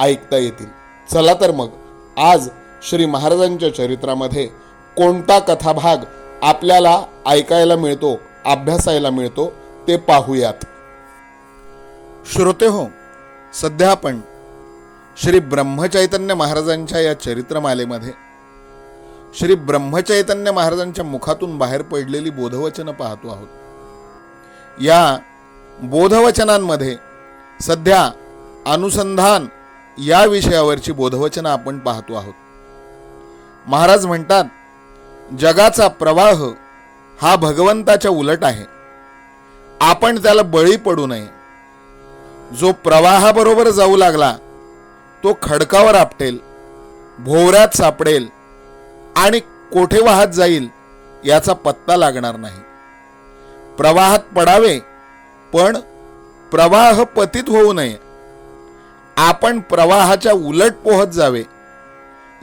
ऐकता येतील. चला तर मग आज श्री महाराजांच्या चरित्रामध्ये कोणता कथाभाग आपल्याला ऐकायला मिळतो अभ्यासायला मिळतो ते पाहूयात. श्रोते हो सध्या आपण श्री ब्रह्मचैतन्य महाराजांच्या या चरित्रमालेमध्ये श्री ब्रह्मचैतन्य महाराजांच्या मुखातून बाहेर पडलेली बोधवचनं पाहतो आहोत. या बोधवचनांमध्ये सध्या अनुसंधान या विषयावरची बोधवचनं आपण पाहतो आहोत. महाराज म्हणतात जगाचा प्रवाह हा भगवंताच्या उलट आहे. आपण त्याला बळी पडू नये. जो प्रवाहाबरोबर जाऊ लागला तो खडकावर आपटेल भोवऱ्यात सापडेल आणि कोठे वाहत जाईल याचा पत्ता लागणार नाही. प्रवाहात पडावे पण प्रवाह पतित होऊ नये आपण प्रवाहाच्या उलट पोहत जावे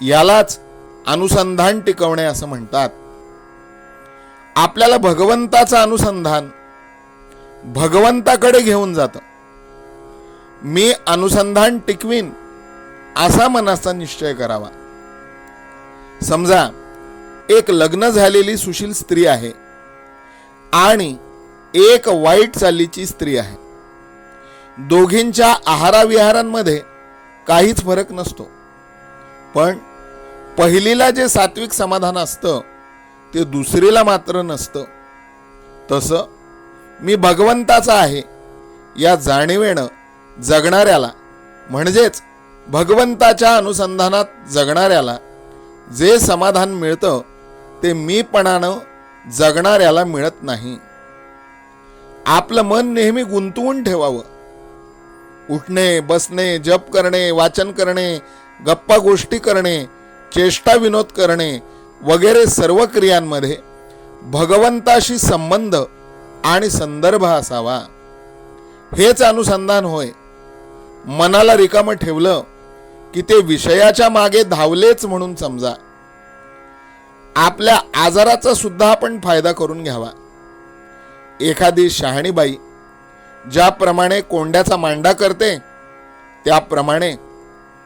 यालाच अनुसंधान टिकवणे असं म्हणतात. आपल्याला भगवंताचं अनुसंधान भगवंताकडे घेऊन जातं. मी अनुसंधान टिकवीन असा मनाचा निश्चय करावा. समजा एक लग्न झालेली सुशील स्त्री आहे आणि एक वाईट चालीची स्त्री आहे. दोघींच्या आहाराविहारांमध्ये काहीच फरक नसतो. पण पहिलीला जे सात्विक समाधान असतं ते दुसरीला मात्र नसतं. तसं मी भगवंताचा आहे या जाणीवेनं जगणाऱ्याला म्हणजेच भगवंताच्या अनुसंधानात जगणाऱ्याला जे समाधान मिळतं ते मीपणानं जगणाऱ्याला मिळत नाही. आपलं मन नेहमी गुंतवून ठेवावं. उठणे बसणे जप करणे वाचन करणे गप्पा गोष्टी करणे चेष्टा विनोद करणे वगैरे सर्व क्रियांमध्ये भगवंताशी संबंध आणि संदर्भ असावा. हेच अनुसंधान होय. मनाला रिकामं ठेवलं की ते विषयाच्या मागे धावलेच म्हणून समजा. आपल्या आजाराचा सुद्धा आपण फायदा करून घ्यावा. एखादी शहाणीबाई ज्याप्रमाणे कोंड्याचा मांडा करते त्याप्रमाणे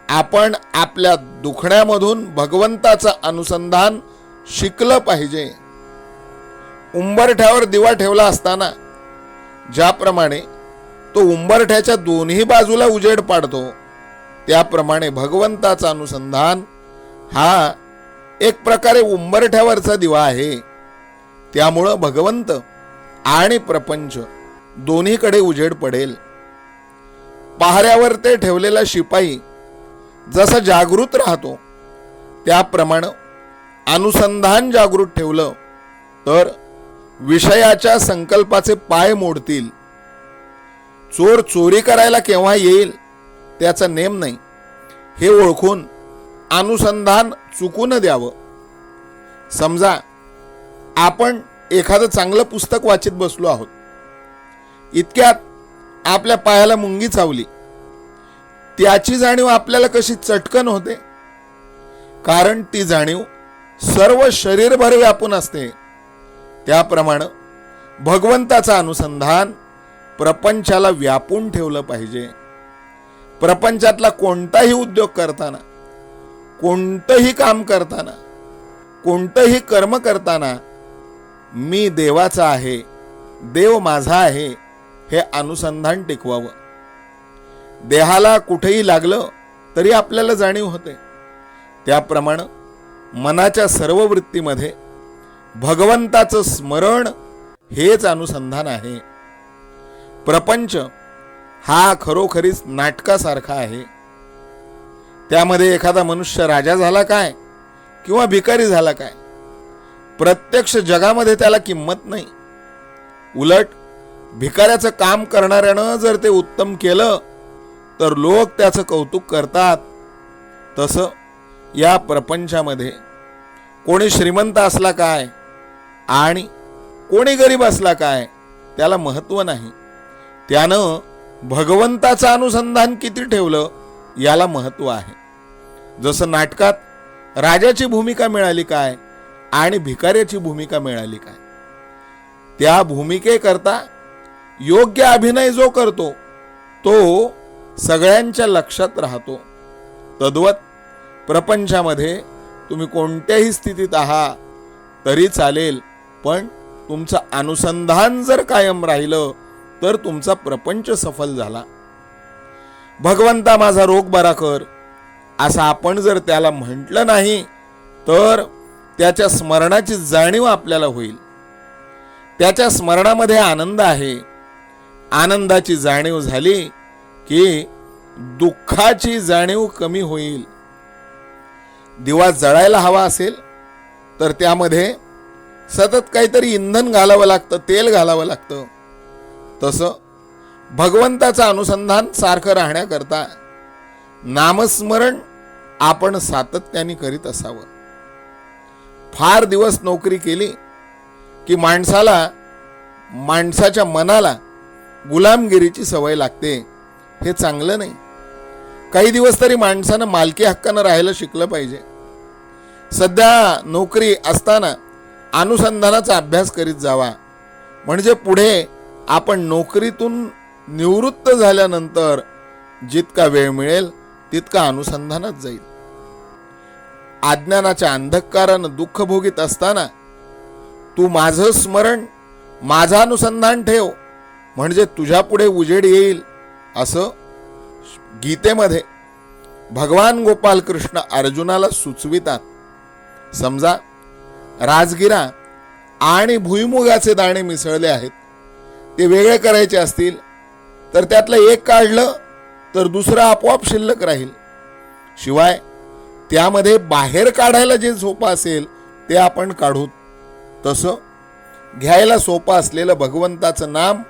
आपण आपल्या दुखण्यामधून भगवंताचं अनुसंधान शिकलं पाहिजे. उंबरठ्यावर दिवा ठेवला असताना ज्याप्रमाणे तो उंबरठ्याच्या दोन्ही बाजूला उजेड पाडतो त्याप्रमाणे भगवंताचं अनुसंधान हा एक प्रकारे उंबरठ्यावरचा दिवा आहे. त्यामुळं भगवंत आणि प्रपंच दोन्हीकडे उजेड पडेल. पहाऱ्यावर ते ठेवलेला शिपाई जसा जागृत राहतो त्याप्रमाणे अनुसंधान जागृत ठेवलं तर विषयाच्या संकल्पाचे पाय मोडतील. चोर चोरी करायला केव्हा येईल त्याचा नेम नाही. हे ओळखून अनुसंधान चुकून द्यावं. समजा आपण एखादं चांगलं पुस्तक वाचित बसलो आहोत. इतक्यात आपल्या पायाला मुंगी चावली. त्याची जाणीव आपल्याला कशी चटकन होते? कारण ती जाणीव सर्व शरीरभर व्यापून असते. त्याप्रमाणे भगवंताचं अनुसंधान प्रपंचाला व्यापून ठेवलं पाहिजे. प्रपंचातला कोणताही उद्योग करताना कोणतंही काम करताना कोणतंही कर्म करताना मी देवाचा आहे देव माझा आहे हे अनुसंधान टिकवावं. देहाला कुठेही लागलं तरी आपल्याला जाणीव होते. त्याप्रमाणे मनाच्या सर्व वृत्तीमध्ये भगवंताचं स्मरण हेच अनुसंधान आहे. प्रपंच हा खरोखरीच नाटकासारखा आहे. त्यामध्ये एखादा मनुष्य राजा झाला काय किंवा भिकारी झाला काय? प्रत्यक्ष जगामध्ये त्याला किंमत नाही. उलट भिकाऱ्याचं काम करणाऱ्यानं जर ते उत्तम केलं तर लोक त्याचं कौतुक करतात. तसं या प्रपंचामध्ये कोणी श्रीमंत असला काय आणि कोणी गरीब असला काय त्याला महत्त्व नाही. त्यानं भगवंताचं अनुसंधान किती ठेवलं याला महत्त्व आहे. जसं नाटकात राजाची भूमिका मिळाली काय आणि भिकाऱ्याची भूमिका मिळाली काय. त्या भूमिकेकरता योग्य अभिनय जो करतो तो सगळ्यांच्या लक्षात राहतो. तद्वत प्रपंचामध्ये तुम्ही कोणत्याही स्थितीत आहात तरी चालेल पण तुमचं अनुसंधान जर कायम राहिलं तर तुमचा प्रपंच सफल झाला. भगवंता माझा रोग बरा कर असं आपण जर त्याला म्हटलं नाही तर त्याच्या स्मरणाची जाणीव आपल्याला होईल. त्याच्या स्मरणामध्ये आनंद आहे आनंदाची जाणीव झाली की दुःखाची जाणीव कमी होईल. दिवा जळायला हवा असेल तर त्यामध्ये सतत काहीतरी इंधन घालावं लागतं तेल घालावं लागतं. तसं भगवंताचं अनुसंधान सारखं राहण्याकरता नामस्मरण आपण सातत्याने करीत असावं. फार दिवस नोकरी केली की माणसाला माणसाच्या मनाला गुलामगिरीची सवय लागते. हे चांगलं नाही. काही दिवस तरी माणसानं मालकी हक्कानं राहायला शिकलं पाहिजे. सध्या नोकरी असताना अनुसंधानाचा अभ्यास करीत जावा. म्हणजे पुढे आपण नोकरीतून निवृत्त झाल्यानंतर जितका वेळ मिळेल तितका अनुसंधानात जाईल. अज्ञानाच्या अंधकारानं दुःख भोगीत असताना तू माझं स्मरण माझं अनुसंधान ठेव. म्हणजे तुझ्या पुढे उजेड येईल असं गीतेमध्ये भगवान गोपाल कृष्ण अर्जुनाला सुचवितात. समजा राजगिरा आणि भुईमुगाचे दाणे मिसळले आहेत. ते वेगळे करायचे असतील तर त्यातलं एक काढलं तर दुसरं आपोआप शिल्लक राहील. शिवाय त्यामध्ये बाहेर काढायला जे सोपं असेल ते आपण काढू. तसं घ्यायला सोपं असलेलं भगवंताचं नाम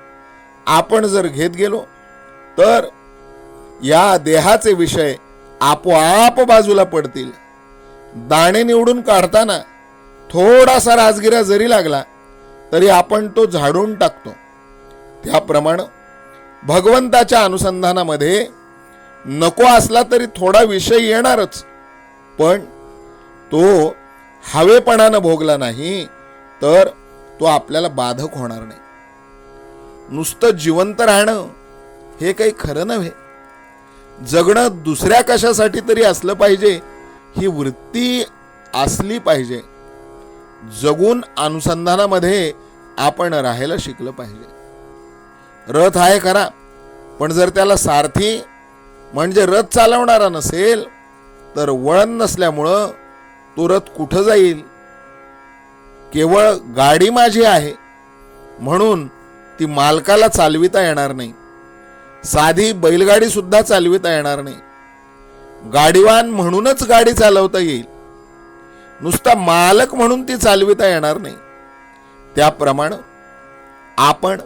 आपण जर घेत गेलो तर या देहाचे विषय आपोआप बाजूला पडतील. दाणे निवडून काढताना थोडासा राजगिरा जरी लागला तरी आपण तो झाडून टाकतो. त्याप्रमाणे भगवंताच्या अनुसंधानामध्ये नको असला तरी थोडा विषय येणारच पण तो हवेपणानं भोगला नाही तर तो आपल्याला बाधक होणार नाही. नुसतं जिवंत राहणं हे काही खरं नव्हे. जगणं दुसऱ्या कशासाठी तरी असलं पाहिजे ही वृत्ती असली पाहिजे. जगून अनुसंधानामध्ये आपण राहायला शिकलं पाहिजे. रथ आहे खरा पण जर त्याला सारथी म्हणजे रथ चालवणारा नसेल तर वळण नसल्यामुळं तो रथ कुठं जाईल? केवळ गाडी माझी आहे. म्हणून ती मालकाला चालविता येणार नाही. साधी बैलगाडी सुद्धा चालविता येणार नाही. गाडीवान म्हणूनच गाडी चालवता येईल. नुसता मालक म्हणून ती चालविता येणार नाही. त्याप्रमाणे आपण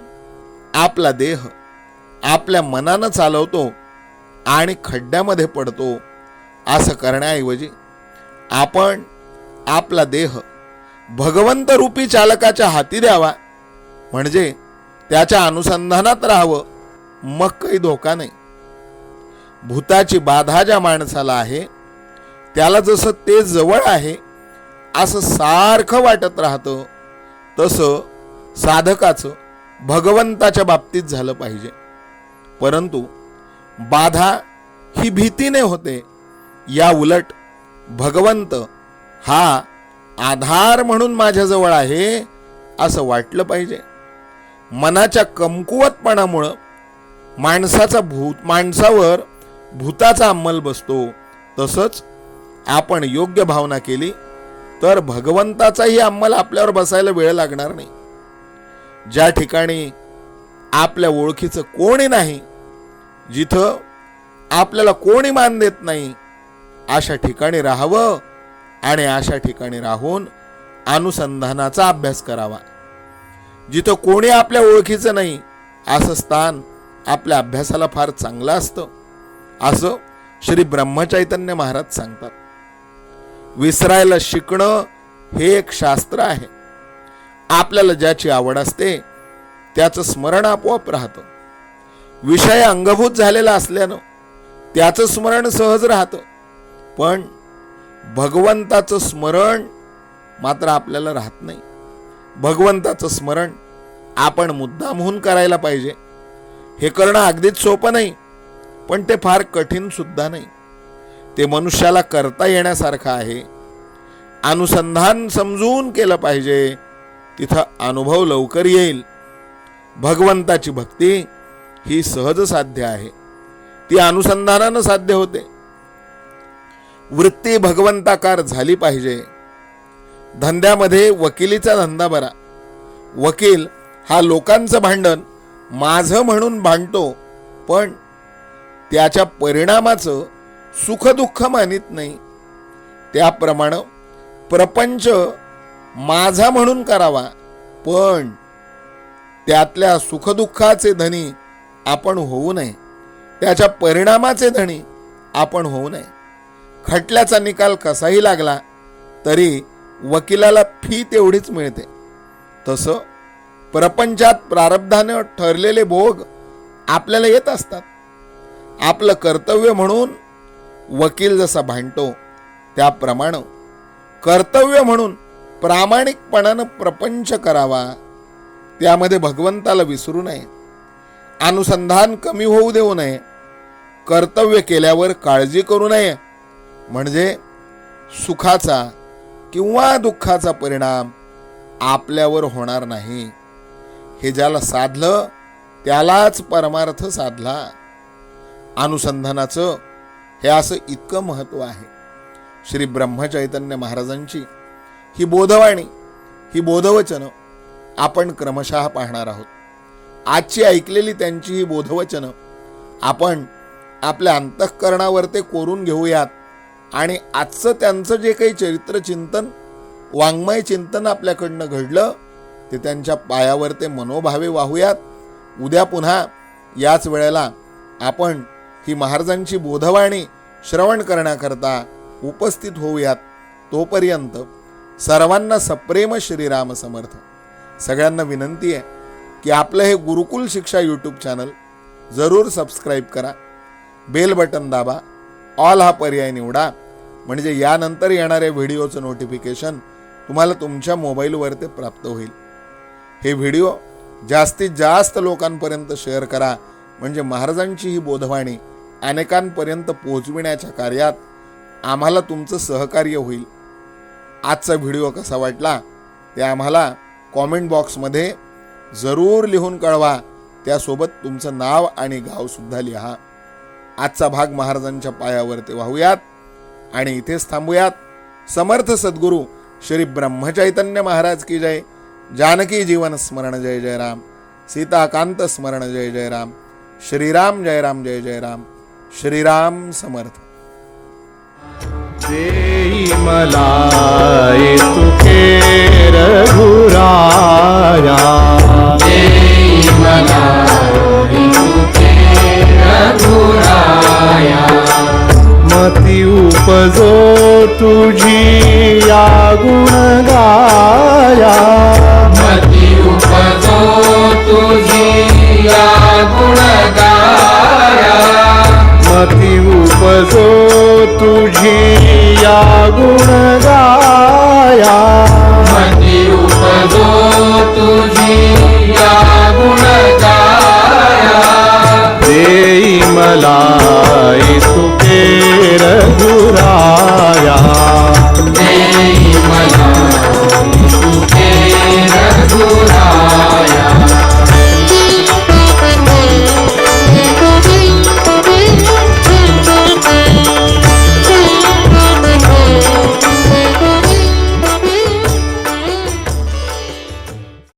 आपला देह आपल्या मनानं चालवतो आणि खड्ड्यामध्ये पडतो असं करण्याऐवजी आपण आपला देह भगवंत रूपी चालकाच्या हाती द्यावा. म्हणजे त्याच्या अनुसंधानात राहावं. मग काही धोका नाही. भूताची बाधा ज्या माणसाला आहे त्याला जसं ते जवळ आहे असं सारखं वाटत राहतं तसं साधकाचं भगवंताच्या बाबतीत झालं पाहिजे. परंतु बाधा ही भीतीने होते. या उलट भगवंत हा आधार म्हणून माझ्याजवळ आहे असं वाटलं पाहिजे. मनाच्या कमकुवतपणामुळं माणसाचा भूत माणसावर भूताचा अंमल बसतो. तसंच आपण योग्य भावना केली तर भगवंताचाही अंमल आपल्यावर बसायला वेळ लागणार नाही. ज्या ठिकाणी आपल्या ओळखीचं कोणी नाही जिथं आपल्याला कोणी मान देत नाही अशा ठिकाणी राहावं आणि अशा ठिकाणी राहून अनुसंधानाचा अभ्यास करावा. जिथं कोणी आपल्या ओळखीचं नाही असं स्थान आपल्या अभ्यासाला फार चांगलं असतं. असं श्री ब्रह्मचैतन्य महाराज सांगतात. विसरायला शिकणं हे एक शास्त्र आहे. आपल्याला ज्याची आवड असते त्याचं स्मरण आपोआप राहतं. विषय अंगभूत झालेला असल्यानं त्याचं स्मरण सहज राहतं. पण भगवंताचं स्मरण मात्र आपल्याला राहत नाही. भगवंताचं स्मरण आपण मुद्दामहून करायला पाहिजे. हे करणं अगदीच सोपं नाही पण ते फार कठीण सुद्धा नाही. ते मनुष्याला करता येण्यासारखं आहे. अनुसंधान समजून केलं पाहिजे. तिथं अनुभव लवकर येईल. भगवंताची भक्ती ही सहज साध्य आहे. ती अनुसंधानानं साध्य होते. वृत्ती भगवंताकार झाली पाहिजे. धंद्यामध्ये वकिलीचा धंदा बरा. वकील हा लोकांचं भांडण माझं म्हणून भांडतो पण त्याच्या परिणामाचं सुखदुःख मानित नाही. त्याप्रमाणे प्रपंच माझा म्हणून करावा पण त्यातल्या सुखदुःखाचे धनी आपण होऊ नये. त्याच्या परिणामाचे धनी आपण होऊ नये. खटल्याचा निकाल कसाही लागला तरी वकिलाला फी तेवढीच मिळते. तसं प्रपंचात प्रारब्धानं ठरलेले भोग आपल्याला येत असतात. आपलं कर्तव्य म्हणून वकील जसा भांडतो त्याप्रमाणे कर्तव्य म्हणून प्रामाणिकपणानं प्रपंच करावा त्यामध्ये भगवंताला विसरू नये. अनुसंधान कमी होऊ देऊ नये. कर्तव्य केल्यावर काळजी करू नये. म्हणजे सुखाचा किंवा दुःखाचा परिणाम आपल्यावर होणार नाही. हे ज्याला साधलं त्यालाच परमार्थ साधला. अनुसंधानाचं हे असं इतकं महत्त्व आहे. श्री ब्रह्मचैतन्य महाराजांची ही बोधवाणी ही बोधवचनं आपण क्रमशः पाहणार आहोत. आजची ऐकलेली त्यांची ही बोधवचनं आपण आपल्या अंतःकरणावर ते कोरून घेऊयात. आणि आजचं त्यांचं जे काही चरित्र चिंतन वाङ्मय चिंतन आपल्याकडनं घडलं ते त्यांच्या पायावर ते मनोभावे वाहूयात. उद्या पुन्हा याच वेळेला आपण ही महाराजांची बोधवाणी श्रवण करण्याकरता उपस्थित होऊयात तोपर्यंत सर्वांना सप्रेम श्रीराम समर्थ. सगळ्यांना विनंती आहे की आपलं हे गुरुकुल शिक्षा यूट्यूब चॅनल जरूर सबस्क्राईब करा. बेल बटन दाबा. ऑल हा पर्याय निवडा. म्हणजे यानंतर येणाऱ्या व्हिडिओचं नोटिफिकेशन तुम्हाला तुमच्या मोबाईलवर ते प्राप्त होईल. हे व्हिडिओ जास्तीत जास्त लोकांपर्यंत शेअर करा. म्हणजे महाराजांची ही बोधवाणी अनेकांपर्यंत पोहोचविण्याच्या कार्यात आम्हाला तुमचं सहकार्य होईल. आजचा व्हिडिओ कसा वाटला ते आम्हाला कॉमेंट बॉक्समध्ये जरूर लिहून कळवा. त्यासोबत तुमचं नाव आणि गावसुद्धा लिहा. आजचा भाग महाराजांच्या पायावरती वाहूयात आणि इथेच थांबूयात. समर्थ सद्गुरू श्री ब्रह्मचैतन्य महाराज की जय. जानकी जीवन स्मरण जय जय राम. सीताकांत स्मरण जय जय राम. श्रीराम जय राम जय जय राम. श्रीराम समर्थ. मला तुके रघुराया। तुझी या गुण